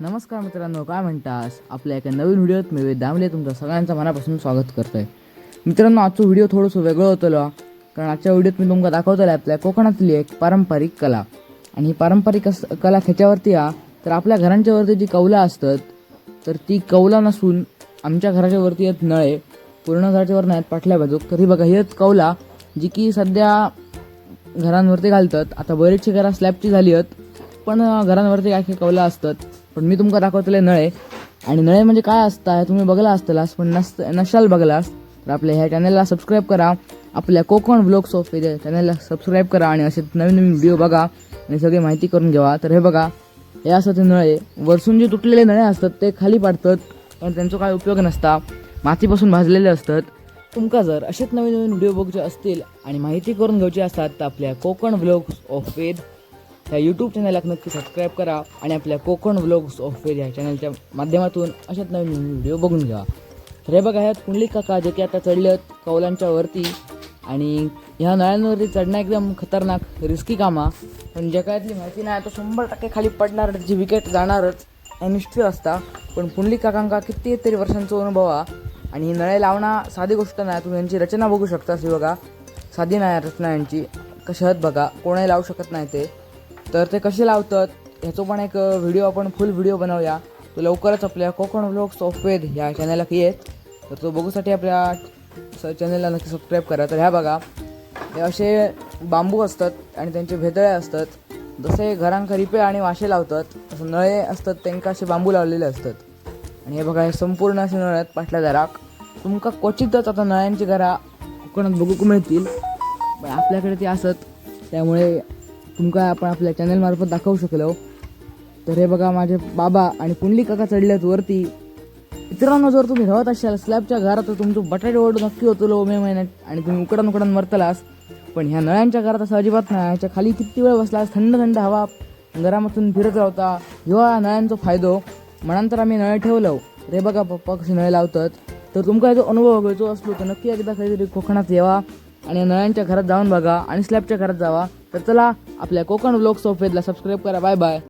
नमस्कार मित्रांनो काय म्हणतास आपल्या एका नवीन व्हिडिओत मी दामले तुमचं सगळ्यांचं मनापासून स्वागत करतोय. मित्रांनो आजचं व्हिडिओ थोडंसं वेगळं होतं कारण आजच्या व्हिडिओत मी तुमका दाखवतोय आपल्या कोकणातली एक पारंपरिक कला. आणि ही पारंपरिक अस- कला खेच्यावरती आ तर आपल्या घरांच्या वरती जी कौला असतात तर ती कौला नसून आमच्या घराच्या वरती येत नळे पूर्ण घराच्या वर नाहीत पाठल्या बाजूक. तर ही बघा ही कौला जी की सध्या घरांवरती घालतात. आता बरीचशी घरं स्लॅबची झाली आहेत पण घरांवरती काय काही कौला असतात. पण मी तुमका दाखवतले नळे. आणि नळे म्हणजे काय असतं हे तुम्ही बघला असतलास पण नस नशाल बघलास. तर आपल्या ह्या चॅनलला सबस्क्राईब करा. आपल्या कोकण ब्लॉग्स ऑफ या चॅनलला सबस्क्राईब करा आणि असे नवीन नवीन व्हिडिओ बघा. आणि सगळी माहिती करून घ्यावा तर हे बघा हे असं ते नळे. वरसून जे तुटलेले नळे असतात ते खाली पाडतात. पण त्यांचा काय उपयोग नसता. मातीपासून भाजलेले असतात. तुमका जर असेच नवीन नवीन व्हिडिओ बघचे असतील आणि माहिती करून घ्यायची असतात तर आपल्या कोकण व्लॉग्स ऑफ वेद ह्या यूट्यूब चॅनलला नक्की सबस्क्राईब करा आणि आपल्या कोकण व्लॉग्स ऑफ या ह्या चॅनलच्या माध्यमातून अशाच नवीन व्हिडिओ बघून घ्या. तर हे बघा ह्यात कुंडलिक काका जे की आता चढले आहेत कौलांच्या वरती आणि ह्या नळ्यांवरती चढणं एकदम खतरनाक रिस्की कामा पण जगातली माहिती नाही तो शंभर टक्के खाली पडणार जी विकेट जाणारच हे निश्चित असता. पण पुंडली काकांका किती तरी वर्षांचा अनुभव आणि ही नळे लावणं साधी गोष्ट नाही तुम्ही यांची रचना बघू शकता अशी बघा. साधी नाही रचना यांची. कशात बघा कोणाही लावू शकत नाही ते. तर ते कसे लावतात ह्याचं पण एक व्हिडिओ आपण फुल व्हिडिओ बनवूया. तो लवकरच आपल्या कोकण ब्लॉग सॉफ्टवेअर ह्या चॅनलला येत. तर तो बघूसाठी आपल्या चॅनलला नक्की सबस्क्राईब करा. तर ह्या बघा हे असे बांबू असतात आणि त्यांचे भेदळे असतात. जसे घरांका रिपे आणि वाशे लावतात तसं नळे असतात त्यांका असे बांबू लावलेले असतात. आणि हे बघा हे संपूर्ण असे नळ आहेत पाटल्या दाराक. तुमका क्वचितच आता नळ्यांची घरा कोकणात बघूक मिळतील. पण आपल्याकडे ते असत त्यामुळे तुमका आपण आपल्या चॅनलमार्फत दाखवू शकलो. तर हे बघा माझे बाबा आणि पुंडली काका चढल्यात वरती. मित्रांनो जर तुम्ही राहत असाल स्लॅबच्या घरात तर तुमचं बटाटे ओढ नक्की होतो मे महिन्यात आणि तुम्ही उकडन उकडन मरतलास. पण ह्या नळ्यांच्या घरात असं अजिबात नाही. ह्याच्या खाली किती वेळ बसलास? थंड थंड हवा घरामधून फिरत राहता. ह्यो नळ्यांचा फायदो. म्हणानंतर आम्ही नळ ठेवलो रे बघा पप्पा कसे नळे लावतात. तर तुमका याचा अनुभव घ्यायचो असलो तर नक्की एकदा काहीतरी कोकणात यावा आणि नळ्यांच्या घरात जाऊन बघा आणि स्लॅबच्या घरात जावा. तर चला आपल्या कोकण ब्लॉग सोफेदला सबस्क्राईब करा. Bye bye